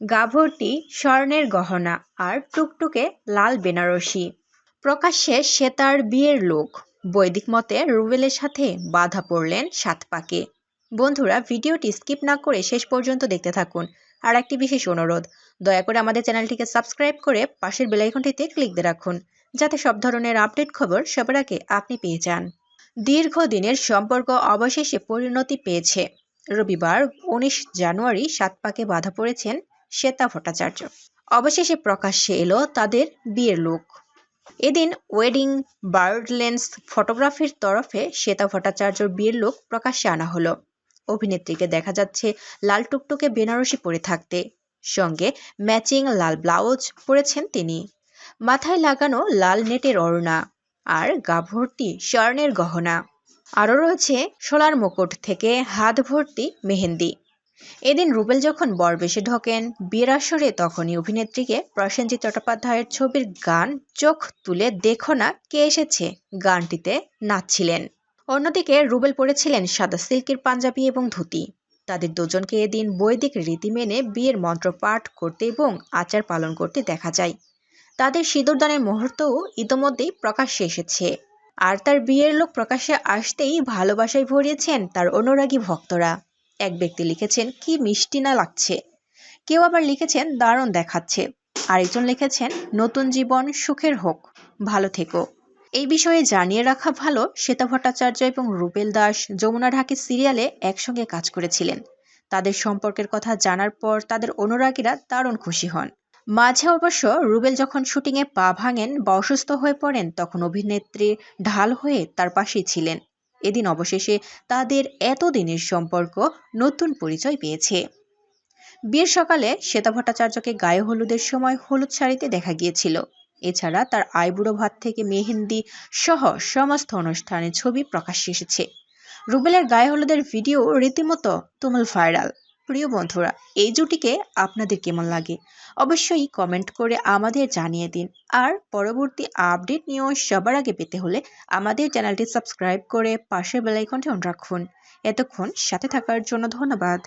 গা ভর্তি স্বর্ণের গহনা আর টুকটুকে লাল বেনারসি। প্রকাশ্যে সে তার বিয়ের লোক। বৈদিক মতে রুবেলের সাথে বাধা পড়লেন সাত পাকে। বন্ধুরা, ভিডিওটি স্কিপ না করে শেষ পর্যন্ত দেখতে থাকুন। আর একটি বিশেষ অনুরোধ, দয়া করে আমাদের চ্যানেলটিকে সাবস্ক্রাইব করে পাশের বেলাইকনটিতে ক্লিক দিয়ে রাখুন, যাতে সব ধরনের আপডেট খবর সবার আগে আপনি পেয়ে যান। দীর্ঘদিনের সম্পর্ক অবশেষে পরিণতি পেয়েছে। রবিবার উনিশ জানুয়ারি সাত পাকে বাধা পড়েছেন শ্বেতা ভট্টাচার্য। অবশেষে প্রকাশ্যে এলো তাদের বিয়ের লোক। এদিন ওয়েডিং বার্ডলেন্স ফটোগ্রাফির তরফে শ্বেতা ভট্টাচার্যর বিয়ের লোক প্রকাশ্যে আনা হলো। অভিনেত্রীকে দেখা যাচ্ছে লাল টুকটুকে বেনারসি পরে থাকতে। সঙ্গে ম্যাচিং লাল ব্লাউজ পরেছেন তিনি। মাথায় লাগানো লাল নেটের অরুণা আর গা ভর্তি স্বর্ণের গহনা। আরও রয়েছে সোলার মুকুট থেকে হাত ভর্তি মেহেন্দি। এদিন রুবেল যখন বরবেশে ঢোকেন, বিয়ের আসরে তখনই অভিনেত্রীকে প্রসেনজিৎ চট্টোপাধ্যায়ের ছবির গান চোখ তুলে দেখো না কে এসেছে গানটিতে নাচছিলেন। অন্যদিকে রুবেল পরেছিলেন সাদা সিল্কের পাঞ্জাবি এবং ধুতি। তাদের দুজনকে এদিন বৈদিক রীতি মেনে বিয়ের মন্ত্র পাঠ করতে এবং আচার পালন করতে দেখা যায়। তাদের সিঁদুরদানের মুহূর্তও ইতোমধ্যেই প্রকাশ্যে এসেছে। আর তার বিয়ের লোক প্রকাশ্যে আসতেই ভালোবাসায় ভরিয়েছেন তার অনুরাগী ভক্তরা। এক ব্যক্তি লিখেছেন, কি মিষ্টি না লাগছে। কেউ আবার লিখেছেন, দারুণ দেখাচ্ছে। আরেকজন লিখেছেন, নতুন জীবন সুখের হোক, ভালো থেকো। এই বিষয়ে জানিয়ে রাখা ভালো শ্বেতা ভট্টাচার্য এবং রুবেল দাস যমুনা ঢাকি সিরিয়ালে একসঙ্গে কাজ করেছিলেন। তাদের সম্পর্কের কথা জানার পর তাদের অনুরাগীরা দারুণ খুশি হন। মাঝে অবশ্য রুবেল যখন শুটিংয়ে পা ভাঙেন বা অসুস্থ হয়ে পড়েন, তখন অভিনেত্রী ঢাল হয়ে তার পাশেই ছিলেন। এদিন অবশেষে তাদের এতদিনের সম্পর্ক নতুন পরিচয় পেয়েছে। বিয়ের সকালে শ্বেতা ভট্টাচার্যকে গায়ে হলুদের সময় হলুদ শাড়িতে দেখা গিয়েছিল। এছাড়া তার আইবুড়ো ভাত থেকে মেহেন্দি সহ সমস্ত অনুষ্ঠানের ছবি প্রকাশ্যে এসেছে। রুবেলের গায়ে হলুদের ভিডিও রীতিমতো তুমুল ভাইরাল। প্রিয় বন্ধুরা, এই জুটিকে আপনাদের কেমন লাগে? অবশ্যই কমেন্ট করে আমাদের জানিয়ে দিন। আর পরবর্তী আপডেট নিয়েও সবার আগে পেতে হলে আমাদের চ্যানেলটি সাবস্ক্রাইব করে পাশের বেলাইকনটি অন রাখুন। এতক্ষণ সাথে থাকার জন্য ধন্যবাদ।